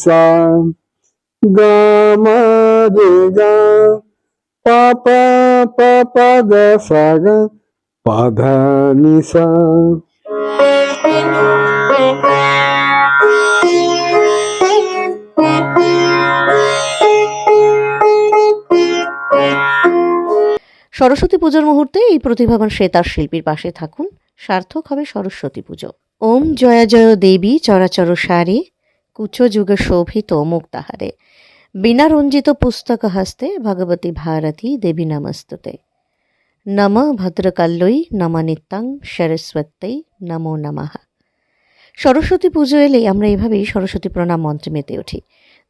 सा गा रे गा पापा पापा ग सा ग पाधा निसा সরস্বতী পুজোর মুহূর্তে এই প্রতিভাবান শ্বেতার শিল্পীর পাশে থাকুন। সার্থক হবে সরস্বতী পুজো। ওম জয়া জয় দেবী চরাচর সারে, কুচ যুগ শোভিত মুক্তাহারে বিনা রঞ্জিত পুস্তক হস্তে ভগবতী ভারতী দেবী নমস্তুতে। নম ভদ্রকাল্যই নম নিত্যাং সরস্বত্যই নমো নমঃ। সরস্বতী পুজো এলেই আমরা এভাবেই সরস্বতী প্রণাম মন্ত্রে মেতে উঠি।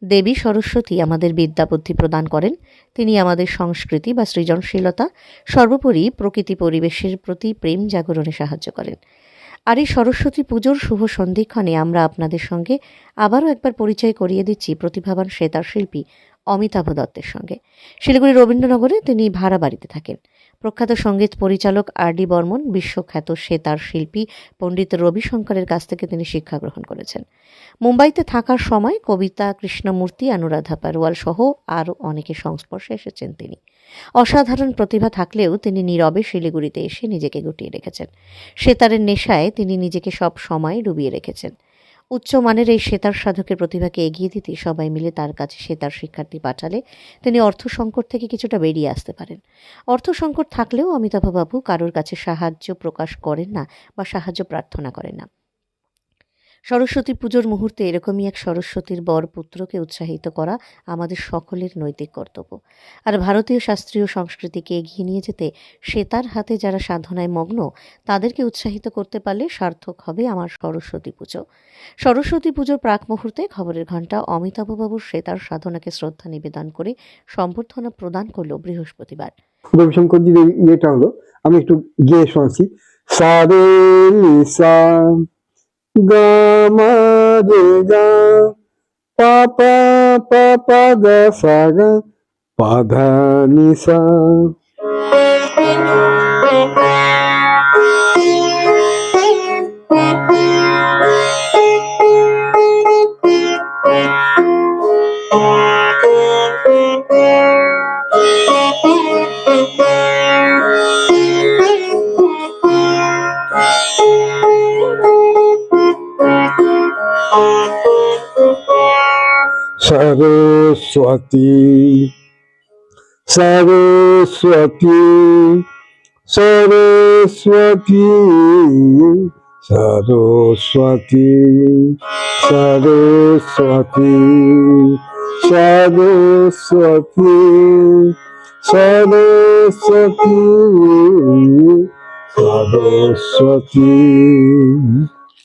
দেবী সরস্বতী আমাদের বিদ্যাবুদ্ধি প্রদান করেন। তিনি আমাদের সংস্কৃতি বা সৃজনশীলতা, সর্বোপরি প্রকৃতি পরিবেশের প্রতি প্রেম জাগরণে সাহায্য করেন। আর এই সরস্বতী পুজোর শুভ সন্ধিক্ষণে আমরা আপনাদের সঙ্গে আবারও একবার পরিচয় করিয়ে দিচ্ছি প্রতিভাবান শ্বেতার শিল্পী অমিতাভ দত্তের সঙ্গে। শিলিগুড়ি রবীন্দ্রনগরে তিনি ভাড়া বাড়িতে থাকেন। প্রখ্যাত সংগীত পরিচালক আর ডি বর্মন, বিশ্বখ্যাত সেতার শিল্পী পণ্ডিত রবিশঙ্করের কাছ থেকে তিনি শিক্ষা গ্রহণ করেছেন। মুম্বাইতে থাকার সময় কবিতা, কৃষ্ণমূর্তি, অনুরাধা পারওয়াল সহ আরও অনেকের সংস্পর্শে এসেছেন তিনি। অসাধারণ প্রতিভা থাকলেও তিনি নীরবে শিলিগুড়িতে এসে নিজেকে গুটিয়ে রেখেছেন। সেতারের নেশায় তিনি নিজেকে সব সময় ডুবিয়ে রেখেছেন। উচ্চমানের এই সেতার সাধকের প্রতিভাকে এগিয়ে দিতে সবাই মিলে তার কাছে সেতার শিক্ষার্থী পাঠালে তিনি অর্থ সংকট থেকে কিছুটা বেরিয়ে আসতে পারেন। অর্থ সংকট থাকলেও অমিতাভবাবু কারোর কাছে সাহায্য প্রকাশ করেন না বা সাহায্য প্রার্থনা করেন না। সরস্বতী পুজোর মুহূর্তে এরকমই এক সরস্বতীর বর পুত্রকে উৎসাহিত করা আমাদের সকলের নৈতিক কর্তব্য। আর ভারতীয় শাস্ত্রীয় সংস্কৃতিকে এগিয়ে নিয়ে যেতে সেতার হাতে যারা সাধনায় মগ্ন, তাদেরকে উৎসাহিত করতে পারলে সার্থক হবে আমার সরস্বতী পুজো। সরস্বতী পুজোর প্রাক মুহূর্তে খবরের ঘণ্টা অমিতাভবাবুর সেতার সাধনাকে শ্রদ্ধা নিবেদন করে সম্বর্ধনা প্রদান করল বৃহস্পতিবার। রবিশঙ্করজির ইয়েটা হলো, আমি একটু গিয়ে শোনাচ্ছি। সা রে সা ga pa pa pa pa ga sa ga pa dha ni sa Saraswati Saraswati Saraswati Saraswati Saraswati Saraswati Saraswati Saraswati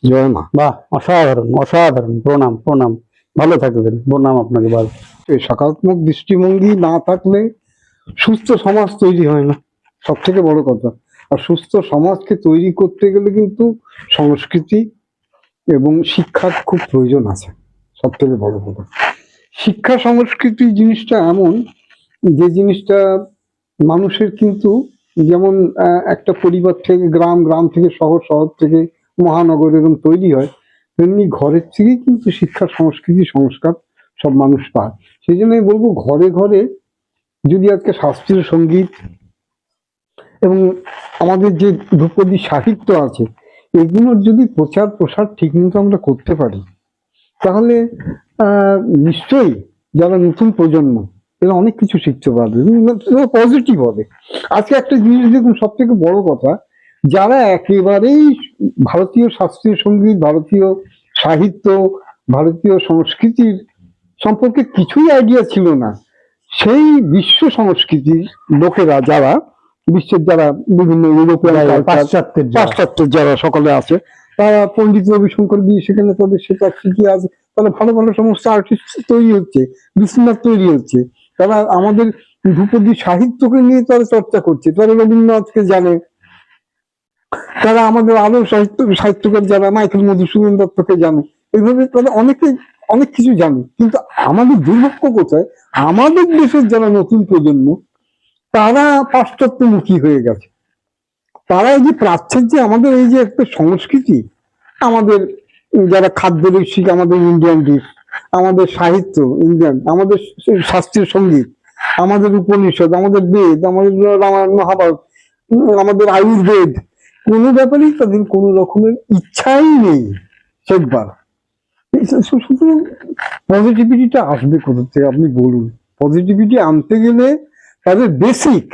জয় মা। বাহ, অসাধারণ অসাধারণ। প্রণাম প্রণাম। ভালো থাকবেন। প্রণাম আপনাকে ভালো সকারাত্মক দৃষ্টিভঙ্গি না থাকলে সুস্থ সমাজ তৈরি হয় না। সব থেকে বড় কথা। আর সুস্থ সমাজকে তৈরি করতে গেলে কিন্তু সংস্কৃতি এবং শিক্ষার খুব প্রয়োজন আছে। সব থেকে বড় কথা। শিক্ষা সংস্কৃতি জিনিসটা এমন যে জিনিসটা মানুষের কিন্তু যেমন একটা পরিবার থেকে, গ্রাম গ্রাম থেকে, শহর শহর থেকে, মহানগর এরকম তৈরি হয়, তেমনি ঘরের থেকেই কিন্তু শিক্ষা সংস্কৃতি সংস্কার সব মানুষ পায়। সেই জন্য আমি বলব, ঘরে ঘরে যদি আজকে শাস্ত্রীয় সংগীত এবং আমাদের যে ধ্রুপদী সাহিত্য আছে এগুলোর যদি প্রচার প্রসার ঠিক মতো আমরা করতে পারি, তাহলে নিশ্চয়ই যারা নতুন প্রজন্ম, এরা অনেক কিছু শিখতে পারবে পজিটিভ হবে। আজকে একটা জিনিস দেখুন সব থেকে বড় কথা, যারা একেবারেই ভারতীয় শাস্ত্রীয় সংগীত, ভারতীয় সাহিত্য, ভারতীয় সংস্কৃতির সম্পর্কে কিছুই আইডিয়া ছিল না। সেই বিশ্ব সংস্কৃতির লোকেরা যারা বিশ্বের যারা বিভিন্ন ইউরোপিয়ান culture, পাশ্চাত্যের যারা। পাশ্চাত্যের যারা সকলে আছে তারা পণ্ডিত রবিশঙ্কর গিয়ে সেখানে তাদের সেটা শিখে আছে। তাহলে ভালো ভালো সমস্ত আর্টিস্ট তৈরি হচ্ছে বিশ্বনাথ তৈরি হচ্ছে। তারা আমাদের ধ্রুপদী সাহিত্যকে নিয়ে তারা চর্চা করছে তারা রবীন্দ্রনাথকে জানে। তারা আমাদের আরও সাহিত্য সাহিত্যকার যারা মাইকেল মধুসূদন দত্তকে জানে। এইভাবে তারা অনেকে অনেক কিছু জানি, কিন্তু আমাদের দুর্ভাগ্য কোথায়? আমাদের দেশের যারা নতুন প্রজন্ম, তারা পাশ্চাত্যমুখী হয়ে গেছে। তারা এই যে প্রাচ্যের যে আমাদের এই যে একটা সংস্কৃতি, আমাদের যারা খাদ্য রসিক আমাদের ইন্ডিয়ান ডিশ আমাদের সাহিত্য ইন্ডিয়ান আমাদের শাস্ত্রীয় সংগীত, আমাদের উপনিষদ, আমাদের বেদ, আমাদের রামায়ণ, মহাভারত, আমাদের আয়ুর্বেদ, কোনো ব্যাপারেই তাদের কোনো রকমের ইচ্ছাই নেই শেখবার। সুতরাং পজিটিভিটিটা আসবে কোথা থেকে? আপনি বলুন। পজিটিভিটি আনতে গেলে তাদের বেসিক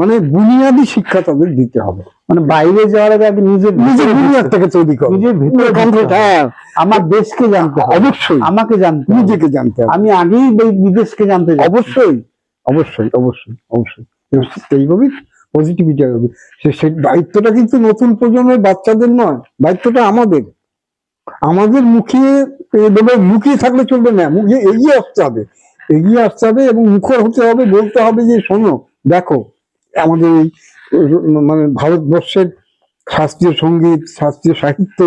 মানে বুনিয়াদী শিক্ষা তাদের দিতে হবে। মানে বাইরে যাওয়ার আগে আগে নিজের নিজের বুনিয়াদটাকে তৈরি করো নিজের ভিতরে হ্যাঁ আমার দেশকে জানতে হবে। অবশ্যই। আমাকে জানতে নিজেকে জানতে হবে। আমি আগেই বিদেশকে জানতে যাচ্ছি। অবশ্যই। অবশ্যই অবশ্যই অবশ্যই। এইভাবেই পজিটিভিটি হবে সে- সেই দায়িত্বটা কিন্তু নতুন প্রজন্মের বাচ্চাদের নয় দায়িত্বটা আমাদের। আমাদের মুখিয়ে এভাবে লুকিয়ে থাকলে চলবে না মুখে এগিয়ে আসতে হবে। এগিয়ে আসতে হবে এবং মুখর হতে হবে, বলতে হবে যে, শোনো, দেখো, আমাদের এই মানে ভারতবর্ষের শাস্ত্রীয় সংগীত, শাস্ত্রীয় সাহিত্য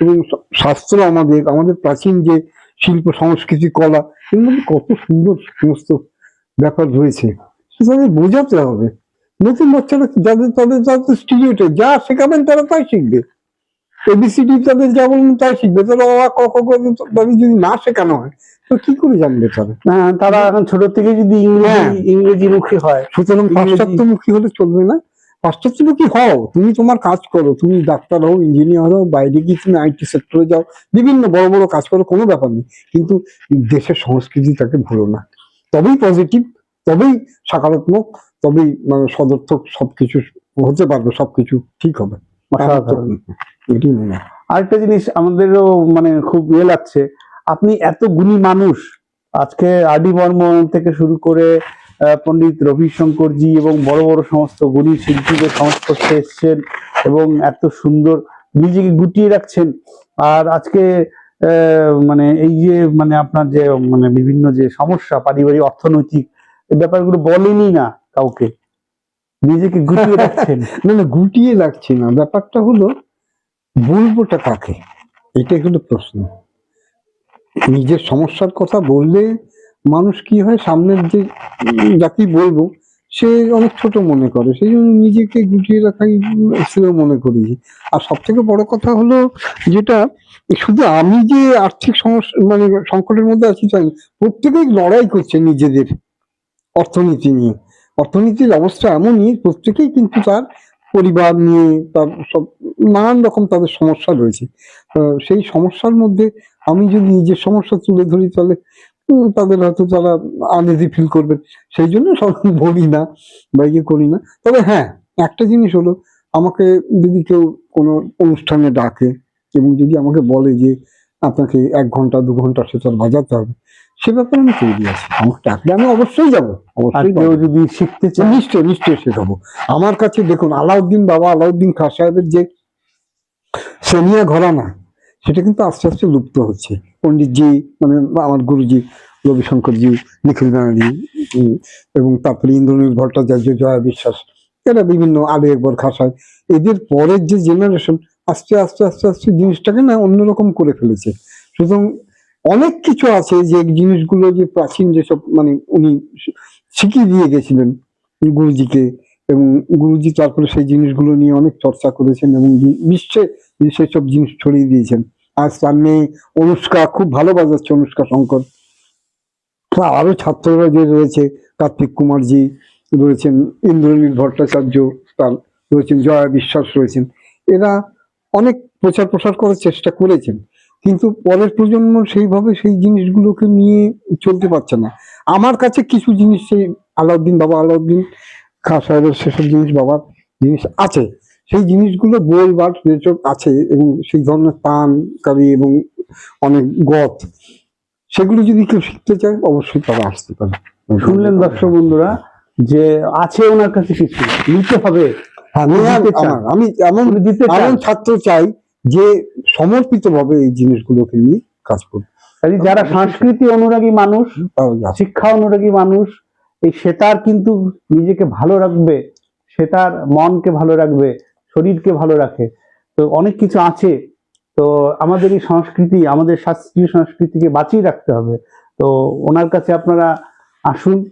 এবং শাস্ত্র আমাদের আমাদের প্রাচীন যে শিল্প, সংস্কৃতি, কলা মধ্যে কত সুন্দর সমস্ত ব্যাপার রয়েছে। তাদের বোঝাতে হবে। নতুন বাচ্চারা যাদের, তাদের তাদের স্টুডিওতে যা শেখাবেন তারা তাই শিখবে। এবিসিডি তাদের যা বলবেন তাই শিখবে তারা অ, আ, ক, খ, তাদের যদি না শেখানো হয় তো কি করে জানবে তারা? তারা এখন ছোট থেকে যদি হ্যাঁ। ইংরেজি ইংরেজি মুখী হয়। সুতরাং ইংরেজি- পাশ্চাত্যমুখী হলে চলবে না। পাশ্চাত্যমুখী হও তুমি তোমার কাজ করো তুমি ডাক্তার হও ইঞ্জিনিয়ার হও বাইরে গিয়ে তুমি আইটি সেক্টরে যাও বিভিন্ন বড় বড় কাজ করো কোনো ব্যাপার নেই। কিন্তু দেশের সংস্কৃতিটাকে ভুলো না। তবেই পজিটিভ তবেই সকারাত্মক তবেই মানে সদর্থক সবকিছু হতে পারবে সবকিছু ঠিক হবে। আরেকটা জিনিস আমাদেরও মানে খুব ইয়ে লাগছে, আপনি এত গুণী মানুষ, আজকে আরডি বর্মন থেকে শুরু করে পণ্ডিত রবিশঙ্করজি এবং বড় বড় সমস্ত গুণী শিল্পীদের সংস্পর্শে এসছেন এবং এত সুন্দর নিজেকে গুটিয়ে রাখছেন। আর আজকে মানে এই যে মানে আপনার যে মানে বিভিন্ন যে সমস্যা, পারিবারিক, অর্থনৈতিক ব্যাপারগুলো বলেনি না কাউকে। নিজেকে গুটিয়ে রাখছেন। না না গুটিয়ে লাগছে না। ব্যাপারটা হলো বলবোটা কাকে? এটাই হলো প্রশ্ন। নিজের সমস্যার কথা বললে মানুষ কি হয় সামনের যে উম, যাকে বলব সে অনেক ছোট মনে করে। সেই জন্য নিজেকে গুটিয়ে রাখাই সেও মনে করি আর সব থেকে বড় কথা হলো যেটা শুধু আমি যে আর্থিক সমস্যা মানে সংকটের মধ্যে আছি তাই প্রত্যেকেই লড়াই করছে নিজেদের অর্থনীতি নিয়ে। অর্থনীতির অবস্থা এমনই, প্রত্যেকেই কিন্তু তার পরিবার নিয়ে তার সব নানান রকম তাদের সমস্যা রয়েছে। সেই সমস্যার মধ্যে আমি যদি নিজের সমস্যা তুলে ধরি তাহলে তাদের হয়তো তারা আনইজি ফিল করবেন। সেই জন্য সব বলি না বা ইয়ে করি না। তবে হ্যাঁ একটা জিনিস হলো, আমাকে যদি কেউ কোনো অনুষ্ঠানে ডাকে এবং যদি আমাকে বলে যে, আপনাকে এক ঘণ্টা, দু ঘণ্টা সেটার বাজাতে হবে। সে ব্যাপারে আমি তৈরি আছি। আমাকে ডাকলে আমি অবশ্যই যাব। আর অবশ্যই কেউ যদি শিখতে চায়? নিশ্চয় নিশ্চয় শেখাবো আমার কাছে দেখুন আলাউদ্দিন বাবা আলাউদ্দিন খাঁ সাহেবের যে সেমিয়া ঘরানা সেটা কিন্তু আস্তে আস্তে লুপ্ত হচ্ছে। পণ্ডিতজি মানে আমার গুরুজি রবিশঙ্করজি নিখিল ব্যানার্জি এবং তারপরে ইন্দ্রনীল ভট্টাচার্য জয়া বিশ্বাস এরা বিভিন্ন আলু একবার খাঁ সাহেব। এদের পরের যে জেনারেশন আস্তে আস্তে আস্তে আস্তে জিনিসটাকে না অন্যরকম করে ফেলেছে। সুতরাং অনেক কিছু আছে যে জিনিসগুলো যে প্রাচীন যেসব মানে উনি শিখিয়ে দিয়ে গেছিলেন গুরুজিকে এবং গুরুজি তারপরে সেই জিনিসগুলো নিয়ে অনেক চর্চা করেছেন এবং বিশ্বে সেসব জিনিস ছড়িয়ে দিয়েছেন। আজ তার মেয়ে অনুষ্কা, খুব ভালো বাজাচ্ছে অনুষ্কা শঙ্কর। আরও ছাত্ররা যে রয়েছে, কার্তিক কুমারজি রয়েছেন, ইন্দ্রনীল ভট্টাচার্য তার রয়েছেন, জয়া বিশ্বাস রয়েছেন। এরা অনেক প্রচার প্রসার করার চেষ্টা করেছেন। কিন্তু পরের প্রজন্ম সেইভাবে সেই জিনিসগুলোকে নিয়ে চলতে পারছে না। আমার কাছে কিছু জিনিস সেই আলাউদ্দিন বাবা আলাউদ্দিন খা সাহেবের সেসব জিনিস বাবার জিনিস আছে। সেই জিনিসগুলো বলবার যেসব আছে এবং সেই ধরনের তান কারি এবং অনেক গত সেগুলো যদি কেউ শিখতে চায় অবশ্যই তারা আসতে পারে। শুনলেন দর্শক বন্ধুরা যে আছে ওনার কাছে কিছু নিতে হবে। আমি। আমার- আমি এমন এমন ছাত্র চাই যে সমর্পিত ভাবে এই জিনিসগুলোকে নিয়ে কাজ করবে। কাজে যারা সংস্কৃতি অনুরাগী মানুষ শিক্ষা অনুরাগী মানুষ এই সেতার কিন্তু নিজেকে ভালো রাখবে সেতার মনকে ভালো রাখবে শরীরকে ভালো রাখে। তো অনেক কিছু আছে। তো আমাদের এই সংস্কৃতি আমাদের শাস্ত্রীয় সংস্কৃতিকে বাঁচিয়ে রাখতে হবে। তো ওনার কাছে আপনারা আসুন।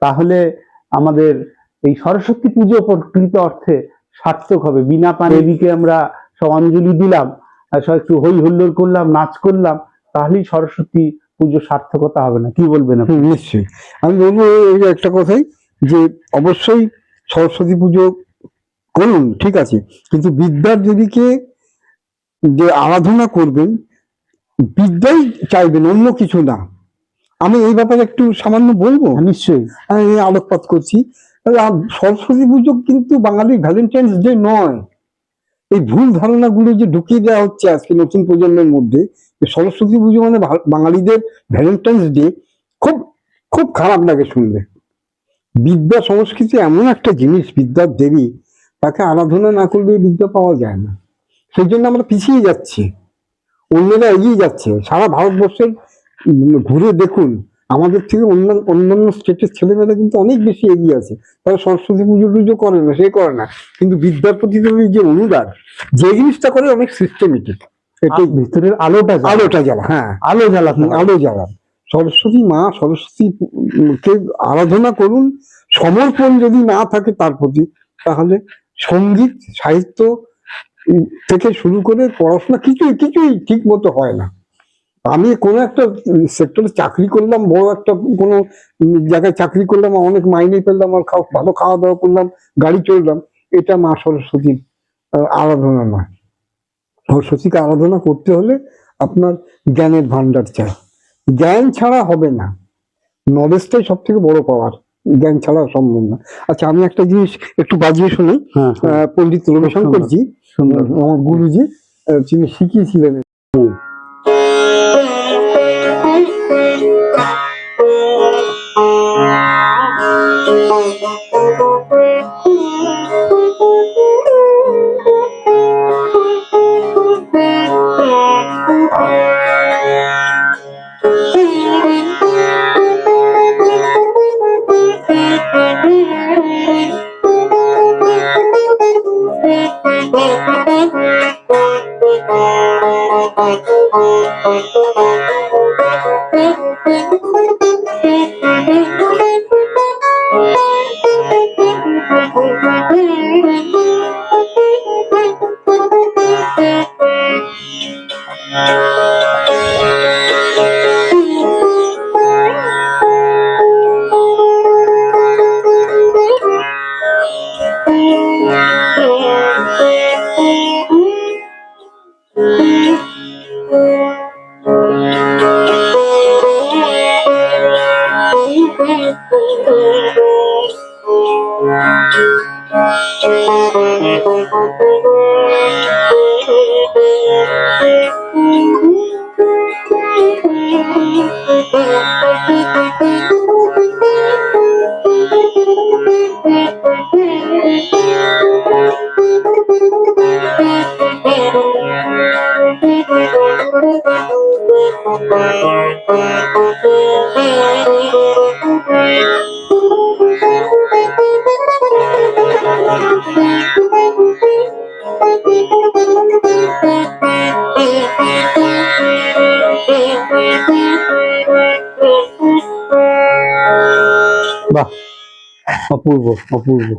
তাহলে আমাদের এই সরস্বতী পুজো প্রকৃত অর্থে সার্থক হবে। বিনা পানি আমরা সব অঞ্জলি দিলাম আর সব একটু হই হুল্লোড় করলাম নাচ করলাম তাহলেই সরস্বতী পুজো সার্থকতা হবে না। কি বলবেন আপনি? নিশ্চয়ই। আমি বলব এই যে একটা কথাই যে অবশ্যই সরস্বতী পুজো করুন ঠিক আছে কিন্তু বিদ্যার দেবীকে যে আরাধনা করবেন বিদ্যাই চাইবেন অন্য কিছু না। আমি এই ব্যাপারে একটু সামান্য বলব? হ্যাঁ, নিশ্চয়ই। আমি আলোকপাত করছি। সরস্বতী পুজো কিন্তু বাঙালির ভ্যালেন্টাইন্স ডে নয়। এই ভুল ধারণাগুলো যে ঢুকিয়ে দেওয়া হচ্ছে আজকে নতুন প্রজন্মের মধ্যে সরস্বতী পুজো মানে বাঙালিদের ভ্যালেন্টাইন্স ডে, খুব খুব খারাপ লাগে শুনলে। বিদ্যা সংস্কৃতি এমন একটা জিনিস বিদ্যার দেবী, তাকে আরাধনা না করলে বিদ্যা পাওয়া যায় না। সেই জন্য আমরা পিছিয়ে যাচ্ছি। অন্যরা এগিয়ে যাচ্ছে। সারা ভারতবর্ষের ঘুরে দেখুন আমাদের থেকে অন্য অন্যান্য স্টেটের ছেলেমেয়েরা কিন্তু অনেক বেশি এগিয়ে আছে। তারা সরস্বতী পুজো টুজো করে না সে করে না। কিন্তু বিদ্যার প্রতি যে অনুদান যে জিনিসটা করে অনেক সিস্টেমেটিক ভিতরের আলোটা জ্বালা- আলোটা জ্বালা হ্যাঁ। আলো জ্বালাতে হবে। আলো জ্বালান সরস্বতী মা সরস্বতী কে আরাধনা করুন সমর্পণ যদি না থাকে তার প্রতি তাহলে সংগীত সাহিত্য থেকে শুরু করে পড়াশোনা কিছুই কিছুই ঠিক মতো হয় না। আমি কোনো একটা সেক্টরে চাকরি করলাম বড় একটা কোনো জায়গায় চাকরি করলাম অনেক মাইনে পেলাম আর খাও ভালো খাওয়া দাওয়া করলাম গাড়ি চললাম এটা মা সরস্বতীর আরাধনা নয়। সরস্বতীকে আরাধনা করতে হলে আপনার জ্ঞানের ভান্ডার চাই। জ্ঞান ছাড়া হবে না। নলেজটাই সব থেকে বড় পাওয়ার জ্ঞান ছাড়া সম্ভব না। আচ্ছা আমি একটা জিনিস একটু বাজিয়ে শুনি। হ্যাঁ হ্যাঁ, আহ, পণ্ডিত রবিশঙ্করজি আমার গুরুজি আহ, যিনি Oh, oh, oh, শিখিয়েছিলেন বাহ অপূর্ব অপূর্ব